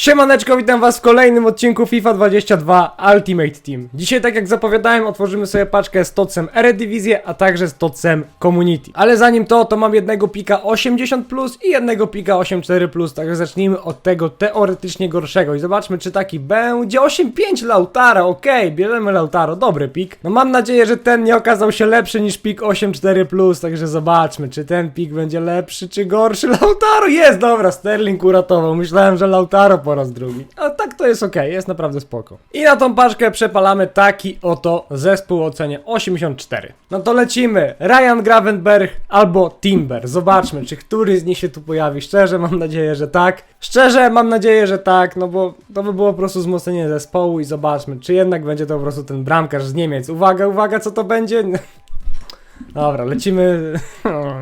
Siemaneczko, witam was w kolejnym odcinku FIFA 22 Ultimate Team. Dzisiaj, tak jak zapowiadałem, otworzymy sobie paczkę z Tocem Eredivisie, a także z Tocem Community. Ale zanim to, to mam jednego pika 80+, plus i jednego pika 84+, plus, także zacznijmy od tego teoretycznie gorszego i zobaczmy, czy taki będzie 8.5 Lautaro, okej, bierzemy Lautaro, dobry pik. No mam nadzieję, że ten nie okazał się lepszy niż pik 8.4+, plus, także zobaczmy, czy ten pik będzie lepszy, czy gorszy. Lautaro jest, dobra, Sterling uratował, myślałem, że Lautaro po raz drugi. A tak to jest okej, jest naprawdę spoko. I na tą paczkę przepalamy taki oto zespół o cenie 84. No to lecimy. Ryan Gravenberg albo Timber. Zobaczmy, czy któryś z nich się tu pojawi. Szczerze mam nadzieję, że tak. Szczerze mam nadzieję, że tak, no bo to by było po prostu wzmocnienie zespołu i zobaczmy, czy jednak będzie to po prostu ten bramkarz z Niemiec. Uwaga, uwaga, co to będzie? Dobra, lecimy.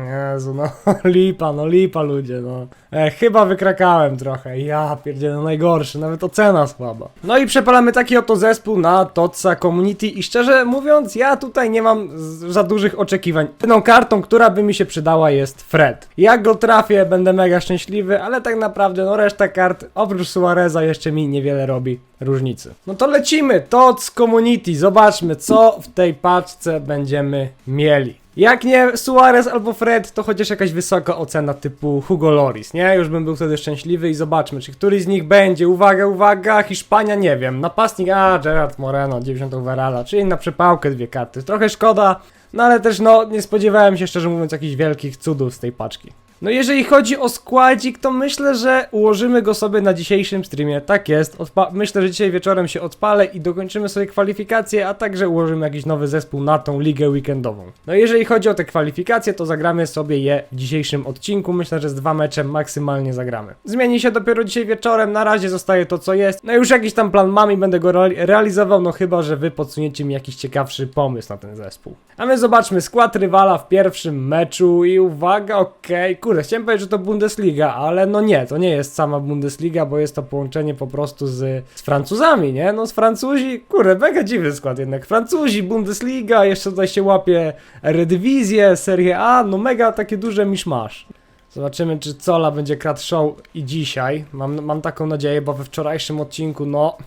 Jezu, no lipa, no lipa ludzie, no. E, chyba wykrakałem trochę. Ja pierdzielę, no najgorszy, nawet ocena słaba. No i przepalamy taki oto zespół na Totsa Community i szczerze mówiąc, ja tutaj nie mam za dużych oczekiwań. Jedną kartą, która by mi się przydała jest Fred. Jak go trafię, będę mega szczęśliwy, ale tak naprawdę, no reszta kart, oprócz Suareza jeszcze mi niewiele robi różnicy. No to lecimy, Tots Community, zobaczmy co w tej paczce będziemy mieli. Jak nie Suarez albo Fred, to chociaż jakaś wysoka ocena typu Hugo Loris, nie? Już bym był wtedy szczęśliwy i zobaczmy, czy któryś z nich będzie. Uwaga, uwaga, Hiszpania, nie wiem. Napastnik, a Gerard Moreno, 90 overalla, czyli na przepałkę dwie karty. Trochę szkoda, no ale też no, nie spodziewałem się szczerze mówiąc jakichś wielkich cudów z tej paczki. No jeżeli chodzi o składzik, to myślę, że ułożymy go sobie na dzisiejszym streamie. Tak jest. Odpa- myślę, że dzisiaj wieczorem się odpalę i dokończymy sobie kwalifikacje, a także ułożymy jakiś nowy zespół na tą ligę weekendową. No jeżeli chodzi o te kwalifikacje, to zagramy sobie je w dzisiejszym odcinku. Myślę, że z dwa mecze maksymalnie zagramy. Zmieni się dopiero dzisiaj wieczorem, na razie zostaje to co jest. No już jakiś tam plan mam i będę go reali- realizował, no chyba, że wy podsuniecie mi jakiś ciekawszy pomysł na ten zespół. A my zobaczmy skład rywala w pierwszym meczu i uwaga, okej, kurde, chciałem powiedzieć, że to Bundesliga, ale no nie, to nie jest sama Bundesliga, bo jest to połączenie po prostu z, z Francuzami, nie? No z Francuzi, kurde, mega dziwny skład jednak. Francuzi, Bundesliga, jeszcze tutaj się łapie Eredivisie, Serie A, no mega takie duże miszmasz. Zobaczymy, czy Cola będzie kradł show i dzisiaj. Mam, mam taką nadzieję, bo we wczorajszym odcinku, no...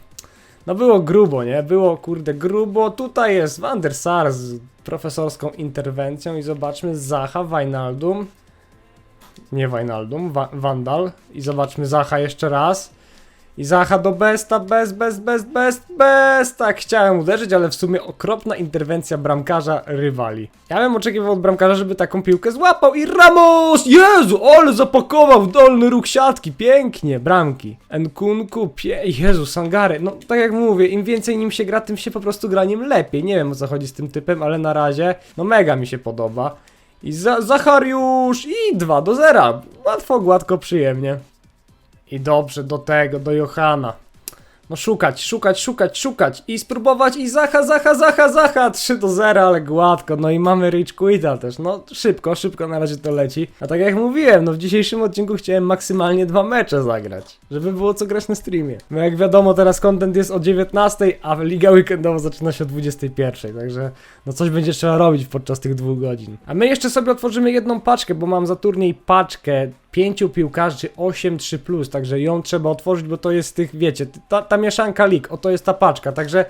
No było grubo, nie? Było, kurde, grubo. Tutaj jest Van der Sar z profesorską interwencją i zobaczmy Zacha, Wijnaldum. Nie Wijnaldum, Wa Vandal. I zobaczmy Zacha jeszcze raz. I Zacha do Besta, Best, Best, Best, Best, Best. Tak, chciałem uderzyć, ale w sumie okropna interwencja bramkarza rywali. Ja bym oczekiwał od bramkarza, żeby taką piłkę złapał i Ramos! Jezu, ale zapakował w dolny róg siatki, pięknie, bramki. Nkunku, pie... Jezu, Sangare, no tak jak mówię, im więcej nim się gra, tym się po prostu gra nim lepiej. Nie wiem o co chodzi z tym typem, ale na razie, no mega mi się podoba. I za Zachariusz i 2 do 0. Łatwo, gładko, przyjemnie. I dobrze, do tego, do Johana. No szukać, szukać, szukać, szukać i spróbować i Zacha, Zacha, Zacha, Zacha 3 do 0, ale gładko. No i mamy Rich Quita też. No szybko, szybko na razie to leci. A tak jak mówiłem, no w dzisiejszym odcinku chciałem maksymalnie dwa mecze zagrać, żeby było co grać na streamie. No jak wiadomo, teraz content jest o 19, a liga weekendowa zaczyna się o 21, także no coś będzie trzeba robić podczas tych dwóch godzin. A my jeszcze sobie otworzymy jedną paczkę, bo mam za turniej paczkę pięciu piłkarzy 8-3+, także ją trzeba otworzyć, bo to jest z tych, wiecie, ta, ta mieszanka lig, oto jest ta paczka, także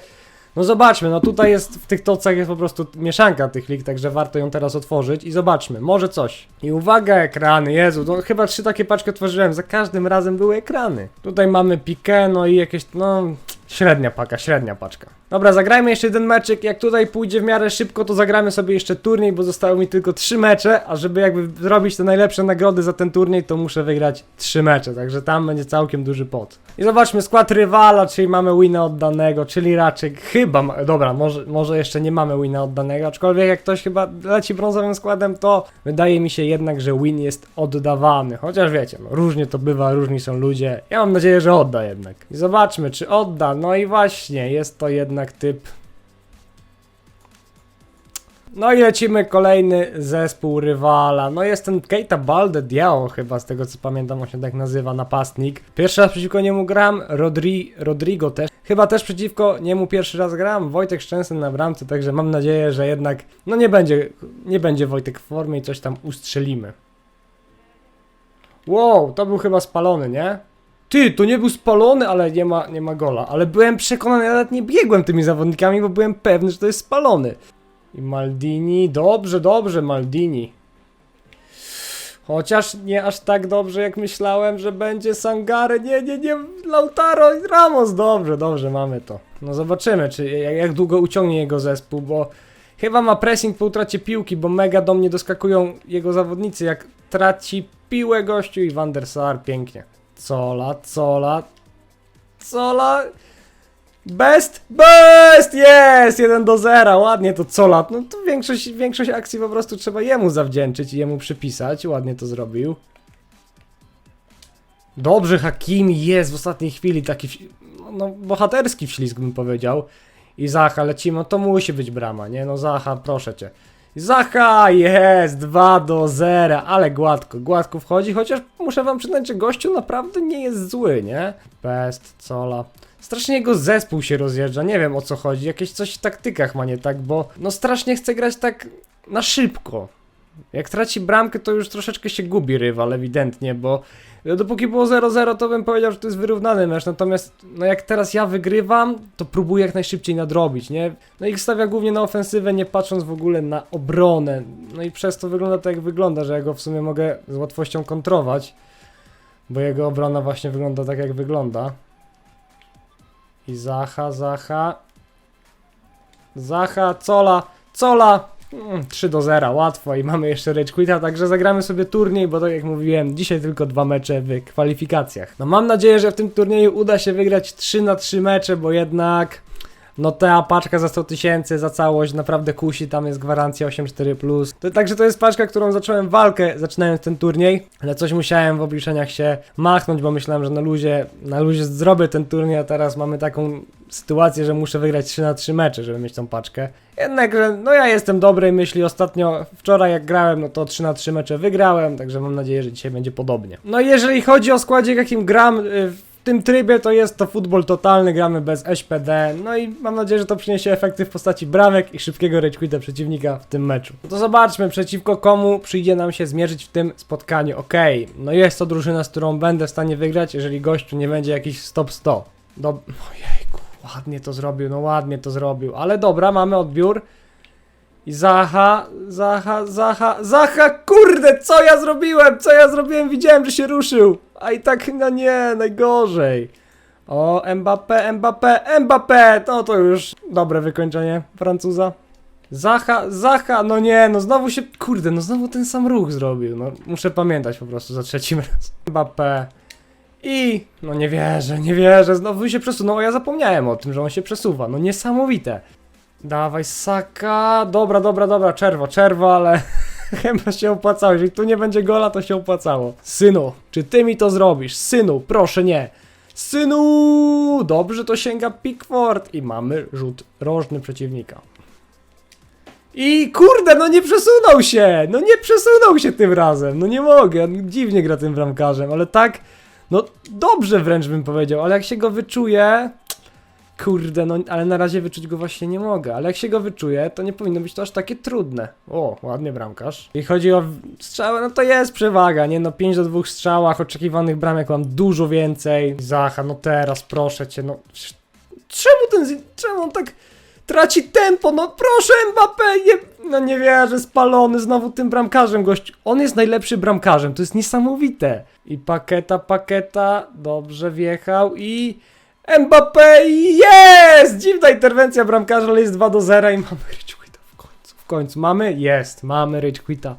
no zobaczmy, no tutaj jest, w tych tocach jest po prostu mieszanka tych lig, także warto ją teraz otworzyć i zobaczmy, może coś. I uwaga, ekrany, Jezu, to chyba trzy takie paczki otworzyłem, za każdym razem były ekrany. Tutaj mamy Piqué, no i jakieś, no... Średnia paka, średnia paczka. Dobra, zagrajmy jeszcze jeden meczyk. Jak tutaj pójdzie w miarę szybko, to zagramy sobie jeszcze turniej, bo zostały mi tylko trzy mecze, a żeby jakby zrobić te najlepsze nagrody za ten turniej, to muszę wygrać trzy mecze, także tam będzie całkiem duży pot. I zobaczmy skład rywala, czyli mamy wina oddanego, czyli raczej chyba, ma- dobra, może, może jeszcze nie mamy wina oddanego, aczkolwiek jak ktoś chyba leci brązowym składem, to wydaje mi się jednak, że win jest oddawany. Chociaż wiecie, no, różnie to bywa, różni są ludzie. Ja mam nadzieję, że odda jednak. I zobaczmy, czy odda. No i właśnie, jest to jednak typ no i lecimy kolejny zespół rywala. No jest ten Keita Balde Diao chyba, z tego co pamiętam, on się tak nazywa, napastnik. Pierwszy raz przeciwko niemu gram, Rodri, Rodrigo też. Chyba też przeciwko niemu pierwszy raz gram, Wojtek Szczęsny na bramce, także mam nadzieję, że jednak, no nie będzie, nie będzie Wojtek w formie i coś tam ustrzelimy. Wow, to był chyba spalony, nie? Ty, to nie był spalony, ale nie ma, nie ma gola. Ale byłem przekonany, ja nawet nie biegłem tymi zawodnikami, bo byłem pewny, że to jest spalony. I Maldini, dobrze, dobrze, Maldini. Chociaż nie aż tak dobrze, jak myślałem, że będzie Sangare. Nie, nie, nie, Lautaro i Ramos. Dobrze, dobrze, mamy to. No zobaczymy, czy jak, jak długo uciągnie jego zespół, bo chyba ma pressing po utracie piłki, bo mega do mnie doskakują jego zawodnicy. Jak traci piłę gościu i Van der Sar, pięknie. Cola, cola, cola. Best, best, jest! 1 do 0, ładnie to Colat. No to większość, większość akcji po prostu trzeba jemu zawdzięczyć i jemu przypisać. Ładnie to zrobił. Dobrze, Hakimi jest w ostatniej chwili taki, no bohaterski wślizg bym powiedział. I Zacha, lecimy, no to musi być brama, nie? No Zacha, proszę cię. Zacha, jest, 2 do 0, ale gładko, gładko wchodzi, chociaż muszę wam przyznać, że gościu naprawdę nie jest zły, nie? Best, Cola. Strasznie jego zespół się rozjeżdża, nie wiem o co chodzi, jakieś coś w taktykach ma nie tak, bo no strasznie chce grać tak na szybko. Jak traci bramkę, to już troszeczkę się gubi rywal, ewidentnie, bo dopóki było 0-0, to bym powiedział, że to jest wyrównany mecz, natomiast no jak teraz ja wygrywam, to próbuję jak najszybciej nadrobić, nie? No ich stawia głównie na ofensywę, nie patrząc w ogóle na obronę, no i przez to wygląda tak jak wygląda, że ja go w sumie mogę z łatwością kontrować, bo jego obrona właśnie wygląda tak jak wygląda. I Zacha, Zacha. Zacha, Cola, Cola. Mm, 3 do 0, łatwo i mamy jeszcze Rage Quita, także zagramy sobie turniej, bo tak jak mówiłem, dzisiaj tylko dwa mecze w kwalifikacjach. No mam nadzieję, że w tym turnieju uda się wygrać 3 na 3 mecze, bo jednak no ta paczka za 100 tysięcy za całość naprawdę kusi, tam jest gwarancja 8-4+. To, także to jest paczka, którą zacząłem walkę, zaczynając ten turniej, ale coś musiałem w obliczeniach się machnąć, bo myślałem, że na luzie, na luzie zrobię ten turniej, a teraz mamy taką sytuację, że muszę wygrać 3 na 3 mecze, żeby mieć tą paczkę. Jednakże, no ja jestem dobrej myśli, ostatnio, wczoraj jak grałem, no to 3 na 3 mecze wygrałem, także mam nadzieję, że dzisiaj będzie podobnie. No i jeżeli chodzi o składzie, jakim gram y, tym trybie, to jest to futbol totalny, gramy bez SPD, no i mam nadzieję, że to przyniesie efekty w postaci bramek i szybkiego rage quita przeciwnika w tym meczu. No to zobaczmy, przeciwko komu przyjdzie nam się zmierzyć w tym spotkaniu. Okej, no jest to drużyna, z którą będę w stanie wygrać, jeżeli gościu nie będzie jakiś stop 100. Do... Ojejku, ładnie to zrobił, no ładnie to zrobił, ale dobra, mamy odbiór. I Zaha, Zaha, Zaha, Zaha, kurde, co ja zrobiłem, co ja zrobiłem, widziałem, że się ruszył, a i tak, no nie, najgorzej. O, Mbappé, Mbappé, Mbappé, no to już dobre wykończenie Francuza. Zaha, Zaha, no nie, no znowu się, kurde, no znowu ten sam ruch zrobił, no muszę pamiętać po prostu za trzecim raz. Mbappé. I, no nie wierzę, nie wierzę, znowu się przesunął, a ja zapomniałem o tym, że on się przesuwa, no niesamowite. Dawaj, Saka. Dobra, dobra, dobra, czerwo, czerwo, ale chyba się opłacało. Jeżeli tu nie będzie gola, to się opłacało. Synu, czy ty mi to zrobisz? Synu, proszę nie. Synu! Dobrze to sięga Pickford i mamy rzut rożny przeciwnika. I kurde, no nie przesunął się! No nie przesunął się tym razem. No nie mogę, dziwnie gra tym bramkarzem, ale tak, no dobrze wręcz bym powiedział, ale jak się go wyczuje, Kurde, no ale na razie wyczuć go właśnie nie mogę, ale jak się go wyczuje, to nie powinno być to aż takie trudne. O, ładnie bramkarz. Jeśli chodzi o strzały, no to jest przewaga, nie? No 5 do 2 strzałach, oczekiwanych bramek mam dużo więcej. Zacha, no teraz proszę cię, no. Czemu ten, czemu on tak traci tempo? No proszę Mbappé, nie, no nie wierzę, spalony znowu tym bramkarzem gość. On jest najlepszy bramkarzem, to jest niesamowite. I paketa, paketa, dobrze wjechał i... Mbappé jest! Dziwna interwencja bramkarza, ale jest 2 do 0 i mamy Rage Quita w końcu. W końcu mamy? Jest, mamy Rage Quita.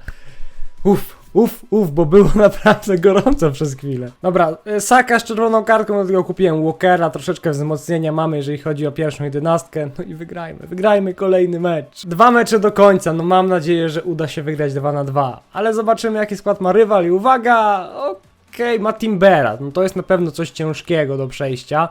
Uff, uff, uff, bo było naprawdę gorąco przez chwilę. Dobra, e, Saka z czerwoną kartką, dlatego kupiłem Walkera, troszeczkę wzmocnienia mamy, jeżeli chodzi o pierwszą jedenastkę. No i wygrajmy, wygrajmy kolejny mecz. Dwa mecze do końca, no mam nadzieję, że uda się wygrać 2 na 2. Ale zobaczymy jaki skład ma rywal i uwaga, okej, ma Timbera, no to jest na pewno coś ciężkiego do przejścia.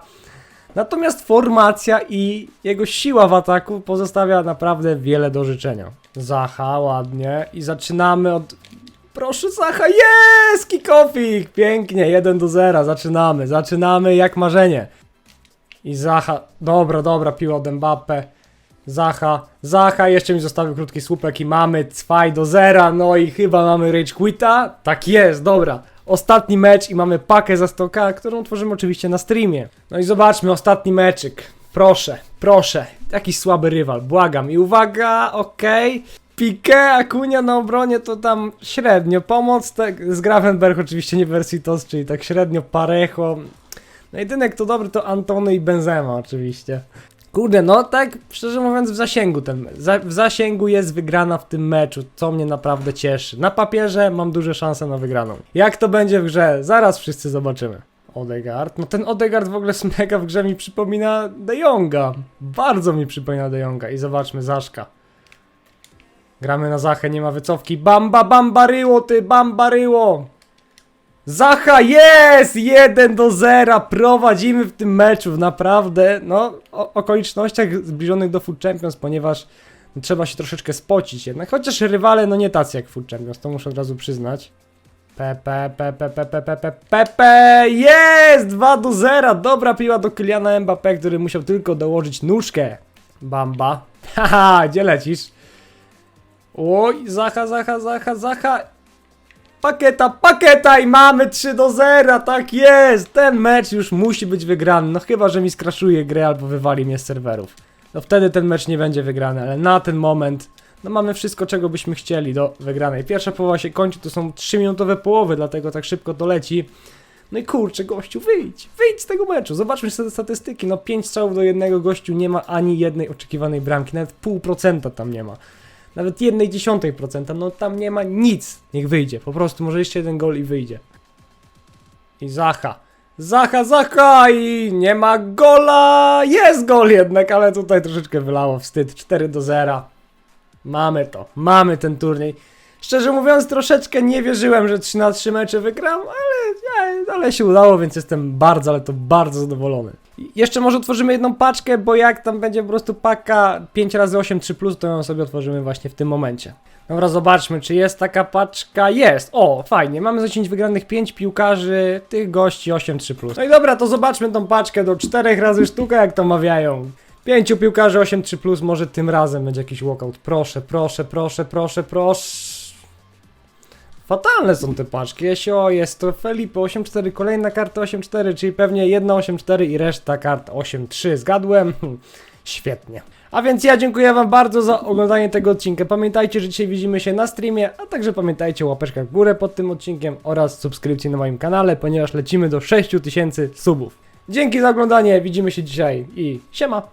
Natomiast formacja i jego siła w ataku pozostawia naprawdę wiele do życzenia. Zacha, ładnie. I zaczynamy od... Proszę Zacha, jest! Kikofik! Pięknie, 1 do 0, zaczynamy, zaczynamy jak marzenie. I Zacha, dobra, dobra, piła od Mbappe. Zacha, Zacha, jeszcze mi zostawił krótki słupek i mamy 2 do 0, no i chyba mamy Rage Quita. Tak jest, dobra. Ostatni mecz i mamy pakę za 100k, którą tworzymy oczywiście na streamie. No i zobaczmy ostatni meczyk. Proszę, proszę. Jakiś słaby rywal, błagam. I uwaga, okej. Piqué, Akunia na obronie to tam średnio. Pomoc tak, z Gravenberg oczywiście nie wersji TOS, czyli tak średnio Parejo. No jedyny kto dobry to Antony i Benzema oczywiście. Kurde, no tak szczerze mówiąc w zasięgu ten za, w zasięgu jest wygrana w tym meczu, co mnie naprawdę cieszy. Na papierze mam duże szanse na wygraną. Jak to będzie w grze? Zaraz wszyscy zobaczymy. Odegaard, no ten Odegaard w ogóle z mega w grze mi przypomina De Jonga. Bardzo mi przypomina De Jonga i zobaczmy Zaszka. Gramy na Zachę, nie ma wycofki. Bamba, bambaryło ty, bambaryło! Zacha jest! 1 do 0. Prowadzimy w tym meczu. Naprawdę, no, o okolicznościach zbliżonych do Food Champions, ponieważ trzeba się troszeczkę spocić jednak. Chociaż rywale, no nie tacy jak Food Champions, to muszę od razu przyznać. Pepe, pepe, pepe, pepe, pepe, jest! 2 do 0. Dobra piła do Kyliana Mbappé, który musiał tylko dołożyć nóżkę. Bamba. Haha, gdzie lecisz? Oj, Zacha, Zacha, Zacha, Zacha. Pakieta, pakieta i mamy 3 do 0, tak jest! Ten mecz już musi być wygrany, no chyba, że mi skraszuje grę albo wywali mnie z serwerów. No wtedy ten mecz nie będzie wygrany, ale na ten moment, no mamy wszystko, czego byśmy chcieli do wygranej. Pierwsza połowa się kończy, to są 3-minutowe połowy, dlatego tak szybko to leci. No i kurczę, gościu, wyjdź, wyjdź z tego meczu, zobaczmy sobie statystyki, no 5 strzałów do jednego gościu, nie ma ani jednej oczekiwanej bramki, nawet pół procenta tam nie ma. Nawet jednej dziesiątej procenta, no tam nie ma nic. Niech wyjdzie, po prostu może jeszcze jeden gol i wyjdzie. I Zacha. Zacha, Zacha i nie ma gola! Jest gol jednak, ale tutaj troszeczkę wylało wstyd. 4 do 0. Mamy to, mamy ten turniej. Szczerze mówiąc, troszeczkę nie wierzyłem, że 3 na 3 mecze wygram, ale, ale się udało, więc jestem bardzo, ale to bardzo zadowolony. Jeszcze może otworzymy jedną paczkę, bo jak tam będzie po prostu paka 5 razy 8 3 plus, to ją sobie otworzymy właśnie w tym momencie. Dobra, zobaczmy, czy jest taka paczka. Jest! O, fajnie, mamy za 10 wygranych 5 piłkarzy, tych gości 8 3 plus. No i dobra, to zobaczmy tą paczkę do 4 razy sztuka, jak to mawiają. 5 piłkarzy 8 3 plus, może tym razem będzie jakiś walkout. Proszę, proszę, proszę, proszę, proszę. Fatalne są te paczki. Jesio, jest to Felipe 8-4, kolejna karta 8-4, czyli pewnie jedna 8-4 i reszta kart 8-3. Zgadłem? Hm, Świetnie. A więc ja dziękuję Wam bardzo za oglądanie tego odcinka. Pamiętajcie, że dzisiaj widzimy się na streamie, a także pamiętajcie o łapeczkach w górę pod tym odcinkiem oraz subskrypcji na moim kanale, ponieważ lecimy do 6000 subów. Dzięki za oglądanie, widzimy się dzisiaj i siema!